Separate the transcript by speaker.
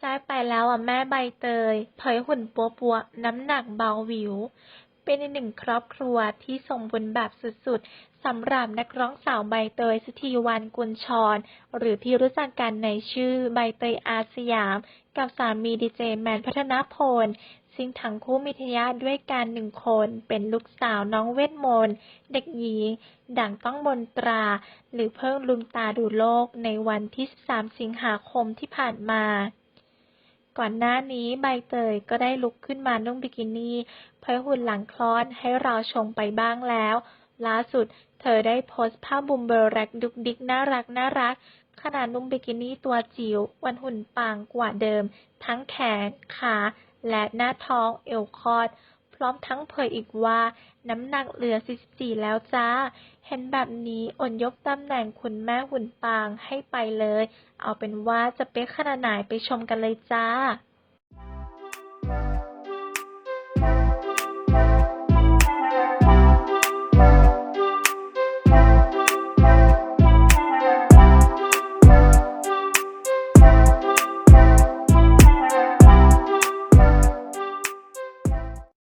Speaker 1: ใช่ไปแล้วอะแม่ใบเตย เผยหุ่นปัวปัวน้ำหนักเบาหวิว เป็นอีกหนึ่งครอบครัวที่สมบูรณ์แบบสุดๆสำหรับนักร้องสาวใบเตยสุธีวันกุลชร หรือที่รู้จักกันในชื่อใบเตยอาสยาม กับสามีดีเจแมนพัฒนพลซึ่งทั้งคู่มีทายาทด้วยกันหนึ่งคนเป็นลูกสาวน้องเวทมนต์เด็กหญิงดังต้องบนตรา หรือเพิ่งลืมตาดูโลกในวันที่ 13 สิงหาคมที่ผ่านมา ก่อนหน้านี้ใบเตยก็ได้ลุกขึ้นมานุ่งบิกินี่เผยหุ่นหลังคลอดให้เราชมไปบ้างแล้ว ล่าสุดเธอได้โพสต์ภาพบุมเบอร์แรกดุกดิกน่ารักน่ารักขนาดนุ่งบิกินี่ตัวจิ๋ววันหุ่นปังกว่าเดิม ทั้งแขน ขา และหน้าท้องเอวคอด พร้อมทั้งเผยอีกว่า น้ำหนักเหลือ 44 แล้วจ้า เห็นแบบนี้อดยกตำแหน่งคุณแม่หุ่นปางให้ไปเลย เอาเป็นว่าจะเป๊ะขนาดไหนไปชมกันเลยจ้า